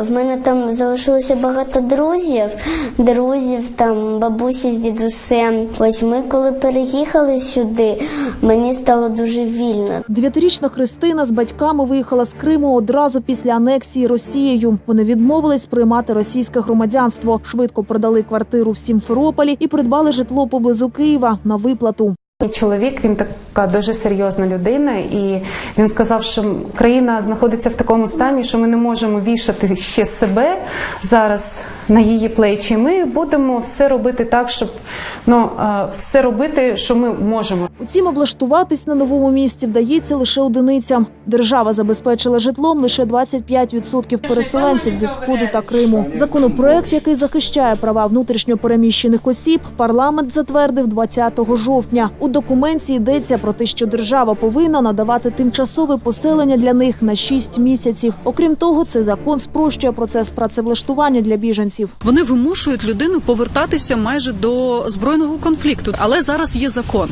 В мене там залишилося багато друзів, друзів, там бабусі з дідусем. Ось ми, коли переїхали сюди, мені стало дуже вільно. Дев'ятирічна Христина з батьками виїхала з Криму одразу після анексії Росією. Вони відмовились приймати російське громадянство, швидко продали квартиру в Сімферополі і придбали житло поблизу Києва на виплату. Мій чоловік він така дуже серйозна людина, і він сказав, що країна знаходиться в такому стані, що ми не можемо вішати ще себе зараз на її плечі. Ми будемо все робити так, щоб ну е, все робити, що ми можемо. Утім, облаштуватись на новому місці вдається лише одиницям. Держава забезпечила житлом лише 25% переселенців зі сходу та Криму. Законопроект, який захищає права внутрішньопереміщених осіб, парламент затвердив 20 жовтня. У документі йдеться про те, що держава повинна надавати тимчасове поселення для них на 6 місяців. Окрім того, цей закон спрощує процес працевлаштування для біженців. Вони вимушують людину повертатися майже до збройного конфлікту. Але зараз є закон,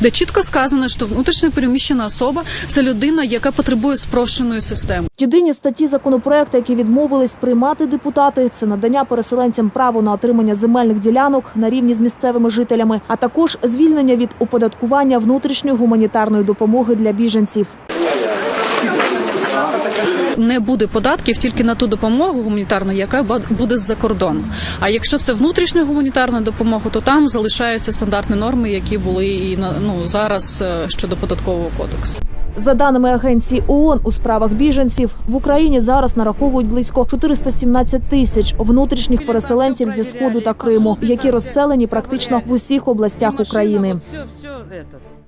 де чітко сказано, що внутрішньо переміщена особа це людина, яка потребує спрощеної системи. Єдині статті законопроекту, які відмовились приймати депутати, це надання переселенцям право на отримання земельних ділянок на рівні з місцевими жителями, а також звільнення від оподаткування внутрішньої гуманітарної допомоги для біженців. Не буде податків тільки на ту допомогу гуманітарну, яка буде з-за кордону. А якщо це внутрішня гуманітарна допомога, то там залишаються стандартні норми, які були і на ну зараз е, щодо податкового кодексу. За даними агенції ООН у справах біженців, в Україні зараз нараховують близько 417 тисяч внутрішніх переселенців зі сходу та Криму, які розселені практично в усіх областях України. Все, все, это.